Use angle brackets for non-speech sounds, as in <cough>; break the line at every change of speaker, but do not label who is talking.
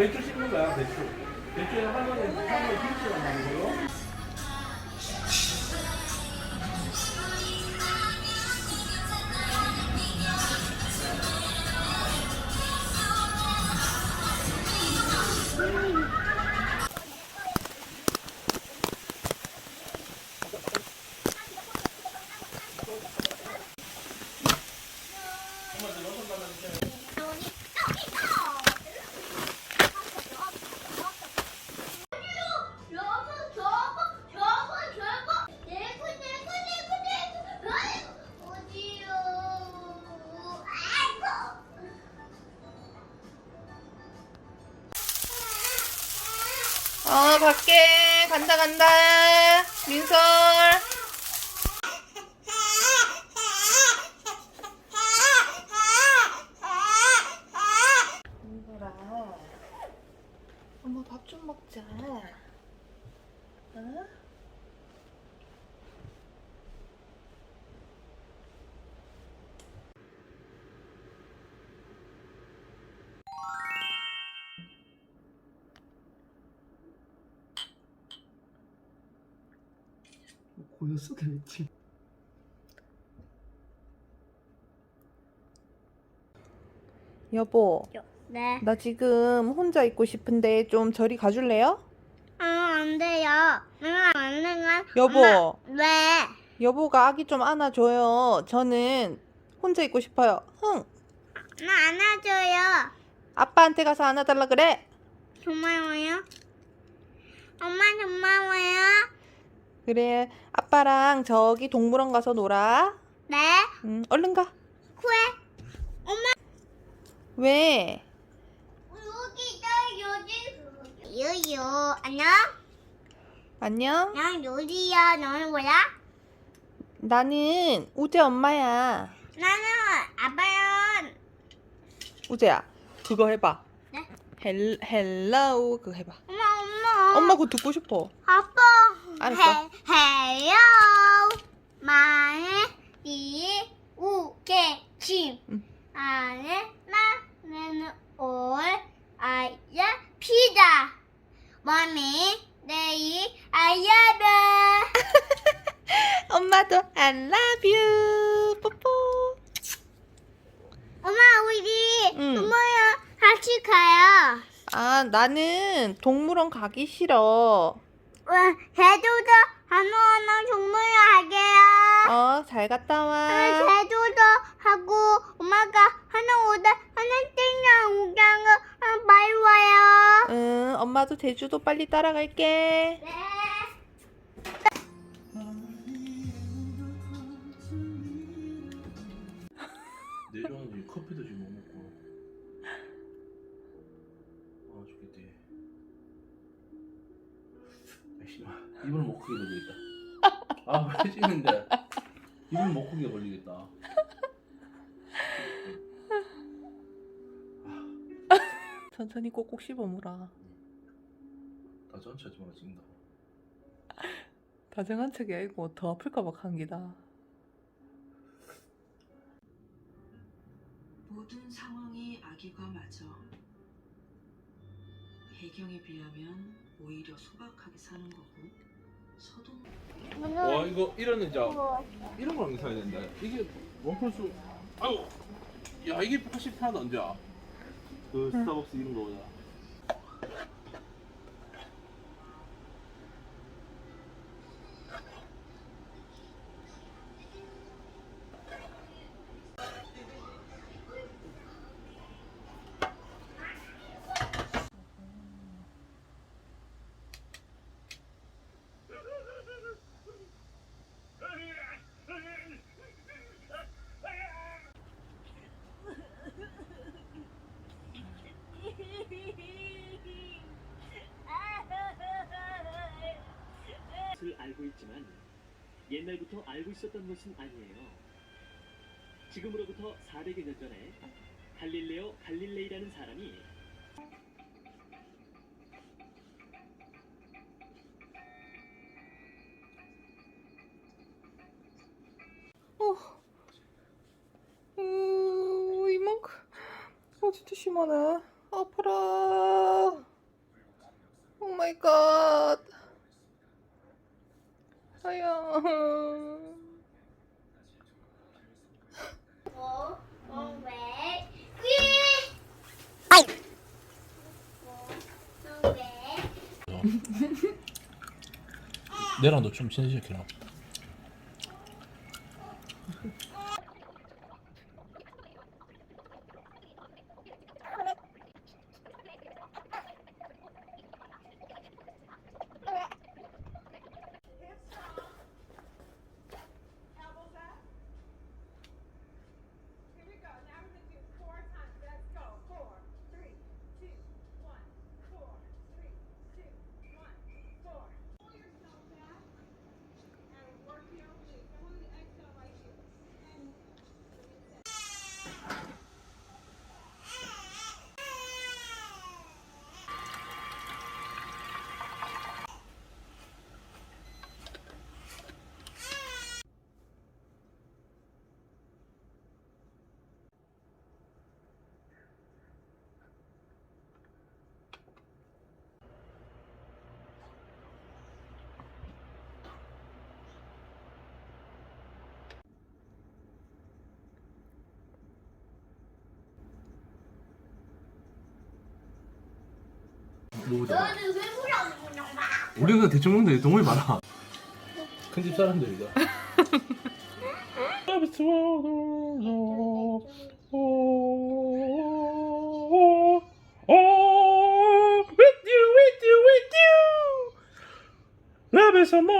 배추 씹는 거야, 배추. 배추에 할머니, 할머니 김치가 나오고요.
저거 어,
밖에 간다 간다. 민설. 민설아. 엄마 밥 좀 먹자. 어?
고였어, 되겠지.
여보,
네.
나 지금 혼자 있고 싶은데 좀 저리 가줄래요?
아, 안 돼요. 내가 안 되면
여보.
엄마, 왜?
여보가 아기 좀 안아줘요. 저는 혼자 있고 싶어요. 흥.
나 안아줘요.
아빠한테 가서 안아달라 그래.
고마워요. 엄마 고마워요.
그래. 아빠랑 저기 동물원 가서 놀아.
네.
응, 얼른 가.
쿠에.
왜?
여기다 여기. 유유 안녕.
안녕.
난 요리야. 너는 뭐야?
나는 우재 엄마야.
나는 아빠야.
우재야, 그거 해봐.
네?
헬, 헬로우 그거 해봐.
엄마 엄마.
엄마 그거 듣고 싶어.
아빠.
알았어.
헬로 마에 이 우게 침
응.
안에 나는 올 아야 피자 머미 내일 아야다
엄마도 I love you. 뽀뽀.
엄마 우리
응.
엄마야 같이 가요
아, 나는 동물원 가기 싫어.
와 제주도 하나하나 정말 하게요
어, 잘 갔다 와.
하나 제주도 하고 엄마가 하나 오다 하나 땡냥 하나 많이 와요
응, 엄마도 제주도 빨리 따라갈게.
네. <laughs>
내려오는 커피도 지금 못 먹고. 씨마, 입을 못 크게 벌리겠다. 아, 왜 찌는데? 입을 못 크게 벌리겠다. <laughs>
천천히 꼭꼭 씹어 물어.
나 전체 하지 마라, 찍는다.
다정한 척이 아니고 더 아플까봐 감기다.
모든 상황이 아기가 맞아. 배경에 비하면 오히려 소박하게 사는 거고 서동
와, 이거 이런 이제 이런 거랑 사야 된다. 이게 원플러스 아유, 야 이게 88도 안 돼. 그 스타벅스 이런 거보다.
옛날부터 알고 있었던 것은 아니에요. 지금으로부터 400여 년 전에 갈릴레오 갈릴레이라는 사람이
어. 음, 이만큼. 어, 진짜 심하네. 아파라. 오 마이 갓. 아야.
내랑 너 좀 친해지게라.
너는 왜 거야?
우리가 대충 먹는데 동물 봐라. 큰집 사람들이다. with you, with you, with you. Love is a more.